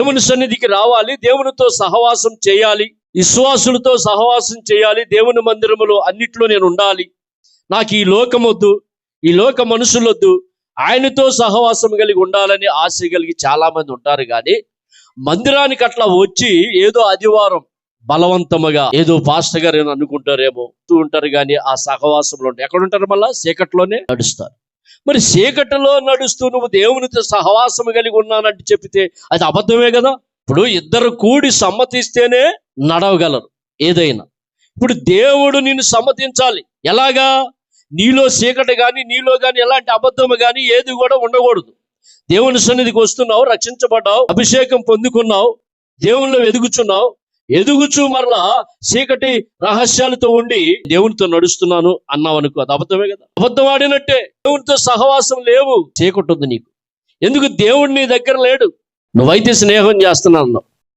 దేవుని సన్నిధికి రావాలి దేవునితో సహవాసం చేయాలి విశ్వాసులతో సహవాసం చేయాలి దేవుని మందిరములో అన్నిట్లో నేను ఉండాలి. నాకు ఈ లోకం వద్దు ఈ లోక మనుషులొద్దు ఆయనతో సహవాసం కలిగి ఉండాలని ఆశ కలిగి చాలా మంది ఉంటారు కానీ మందిరానికి అట్లా వచ్చి ఏదో ఆదివారం బలవంతముగా ఏదో పాస్టర్ గారు అనుకుంటారేమో ఉంటారు కానీ ఆ సహవాసంలో ఉంటారు ఎక్కడ ఉంటారు మళ్ళా? చీకట్లోనే నడుస్తారు. మరి చీకటిలో నడుస్తూ నువ్వు దేవునితో సహవాసం కలిగి ఉన్నానంటే చెప్తే అది అబద్ధమే కదా? ఇప్పుడు ఇద్దరు కూడి సమ్మతిస్తేనే నడవగలరు ఏదైనా. ఇప్పుడు దేవుడు నిన్ను సమ్మతించాలి. ఎలాగా? నీలో చీకటి కానీ నీలో కానీ ఎలాంటి అబద్ధము కానీ ఏది కూడా ఉండకూడదు. దేవుని సన్నిధికి వస్తున్నావు రక్షించబడ్డావు అభిషేకం పొందుకున్నావు దేవునిలో ఎదుగుచున్నావు ఎదుగుచు మరలా చీకటి రహస్యాలతో ఉండి దేవునితో నడుస్తున్నాను అన్నావు అనుకో అది అబద్ధమే కదా? అబద్ధం ఆడినట్టే దేవునితో సహవాసం లేవు. చీకటి ఉంది నీకు. ఎందుకు దేవుడు నీ దగ్గర లేడు? నువ్వైతే స్నేహం చేస్తున్నావు